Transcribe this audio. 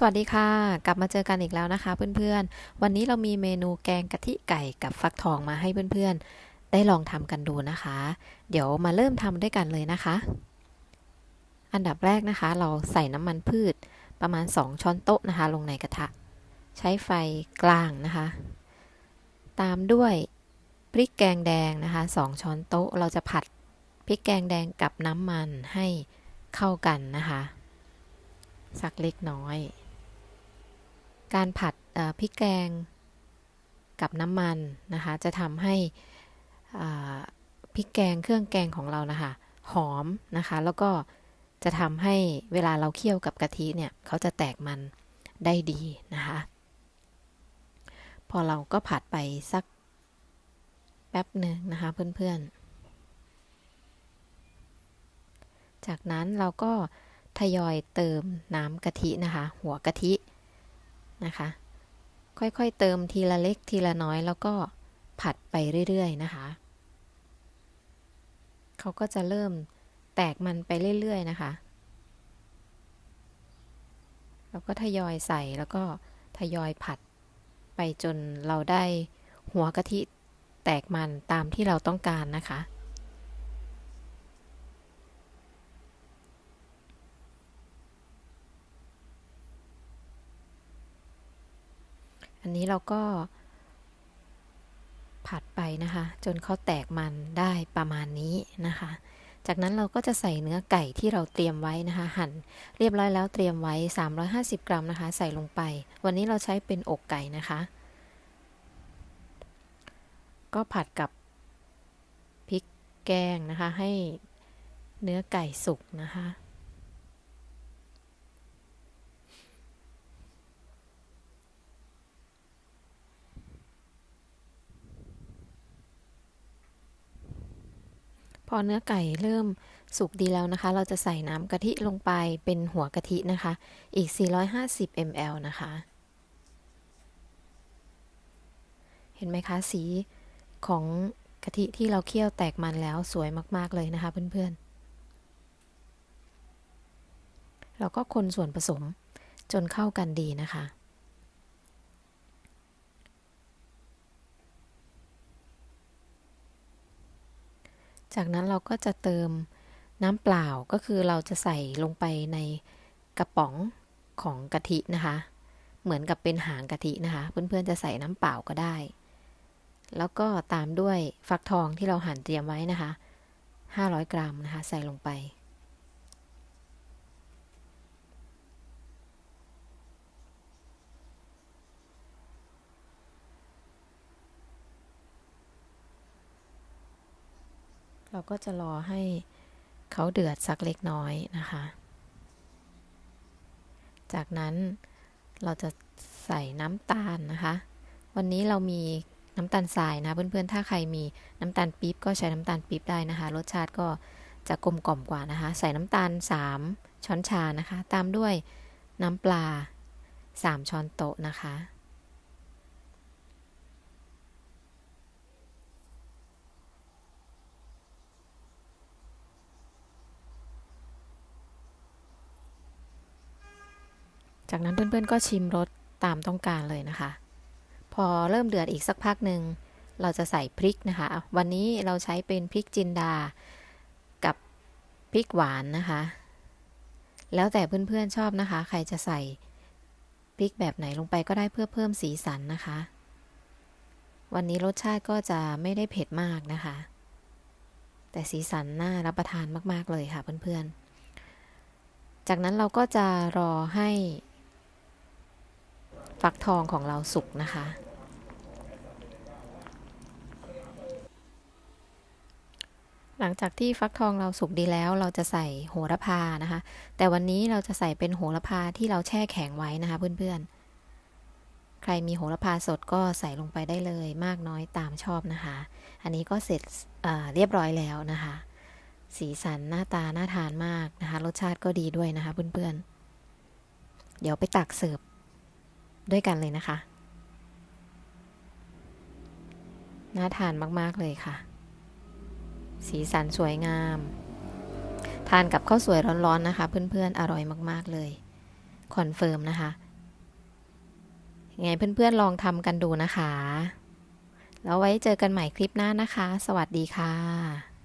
สวัสดีค่ะ กลับมาเจอกันอีกแล้วนะคะเพื่อนๆ วันนี้เรามีเมนูแกงกะทิไก่กับฟักทองมาให้เพื่อนๆ ได้ลองทำกันดูนะคะ เดี๋ยวมาเริ่มทำด้วยกันเลยนะคะ อันดับแรกนะคะ เราใส่น้ำมันพืชประมาณ 2 ช้อนโต๊ะนะคะ ลงในกระทะ ใช้ไฟกลางนะคะ ตามด้วยพริกแกงแดงนะคะ 2 ช้อนโต๊ะ เราจะผัดพริกแกงแดงกับน้ำมันให้เข้ากันนะคะ สักเล็กน้อย การผัดพริกแกงกับน้ำมันนะคะ จะทำให้พริกแกงเครื่องแกงของเรานะคะ หอมนะคะ แล้วก็จะทำให้เวลาเราเคี่ยวกับกะทิเนี่ยเขาจะแตกมันได้ดีนะคะ พอเราก็ผัดไปสักแป๊บหนึ่งนะคะเพื่อนๆ จากนั้นเราก็ทยอยเติมน้ำกะทินะคะ หัวกะทิ นะคะ ค่อยๆเติมทีละเล็กทีละน้อยแล้วก็ผัดไปเรื่อยๆนะคะเขาก็จะเริ่มแตกมันไปเรื่อยๆนะคะแล้วก็ทยอยใส่แล้วก็ทยอยผัดไปจนเราได้หัวกะทิแตกมันตามที่เราต้องการนะคะ อันนี้เราก็ผัดไปนะคะ จนเขาแตกมันได้ประมาณนี้นะคะ จากนั้นเราก็จะใส่เนื้อไก่ที่เราเตรียมไว้นะคะ หั่นเรียบร้อยแล้วเตรียมไว้ 350 กรัมนะคะ ใส่ลงไป วันนี้เราใช้เป็นอกไก่นะคะ ก็ผัดกับพริกแกงนะคะ ให้เนื้อไก่สุกนะคะ พอเนื้อไก่เริ่มสุกดีแล้วนะคะ เราจะใส่น้ำกะทิลงไปเป็นหัวกะทินะคะ อีก 450 ml นะคะ เห็นไหมคะ สีของกะทิที่เราเคี่ยวแตกมันแล้วสวยมาก ๆ เลยนะคะเพื่อนๆ เราก็คนส่วนผสมจนเข้ากันดีนะคะ จากนั้นเราก็จะเติมน้ำเปล่าก็คือเราจะใส่ลงไปในกระป๋องของกะทินะคะ เหมือนกับเป็นหางกะทินะคะ เพื่อนๆจะใส่น้ำเปล่าก็ได้ แล้วก็ตามด้วยฟักทองที่เราหั่นเตรียมไว้นะคะ 500 กรัมนะคะ ใส่ลงไป เราก็จะรอให้เขาเดือดสักเล็กน้อยนะคะ จากนั้นเราจะใส่น้ำตาลนะคะ วันนี้เรามีน้ำตาลทรายนะเพื่อนๆ ถ้าใครมีน้ำตาลปี๊บก็ใช้น้ำตาลปี๊บได้นะคะ รสชาติก็จะกลมกล่อมกว่านะคะ ใส่น้ำตาล 3 ช้อนชานะคะ ตามด้วยน้ำปลา 3 ช้อนโต๊ะนะคะ จากนั้นเพื่อนๆก็ชิมรสตามต้องการเลยนะคะ พอเริ่มเดือดอีกสักพักหนึ่งเราจะใส่พริกนะคะ วันนี้เราใช้เป็นพริกจินดา กับพริกหวานนะคะ แล้วแต่เพื่อนๆชอบนะคะ ใครจะใส่พริกแบบไหนลงไปก็ได้เพื่อเพิ่มสีสันนะคะ วันนี้รสชาติก็จะไม่ได้เผ็ดมากนะคะ แต่สีสันน่ารับประทานมากๆเลยค่ะเพื่อนๆ จากนั้นเราก็จะรอให้ ฟักทองของเราสุกนะคะ หลังจากที่ฟักทองเราสุกดีแล้วเราจะใส่โหระพานะคะ แต่วันนี้เราจะใส่เป็นโหระพาที่เราแช่แข็งไว้นะคะเพื่อนๆ ใครมีโหระพาสดก็ใส่ลงไปได้เลย มากน้อยตามชอบนะคะ อันนี้ก็เสร็จเเรียบร้อยแล้วนะคะ สีสันหน้าตาน่าทานมากนะคะ รสชาติก็ดีด้วยนะคะเพื่อนๆ เดี๋ยวไปตักเสิร์ฟ ด้วยกันเลยนะคะ น่าทานมาก ๆ เลยค่ะ สีสันสวยงาม ทานกับข้าวสวยร้อนๆนะคะ เพื่อนๆ อร่อยมาก ๆ เลย คอนเฟิร์มนะคะ ยังไงเพื่อนๆ ลองทำกันดูนะคะ แล้วไว้เจอกันใหม่คลิปหน้านะคะ สวัสดีค่ะ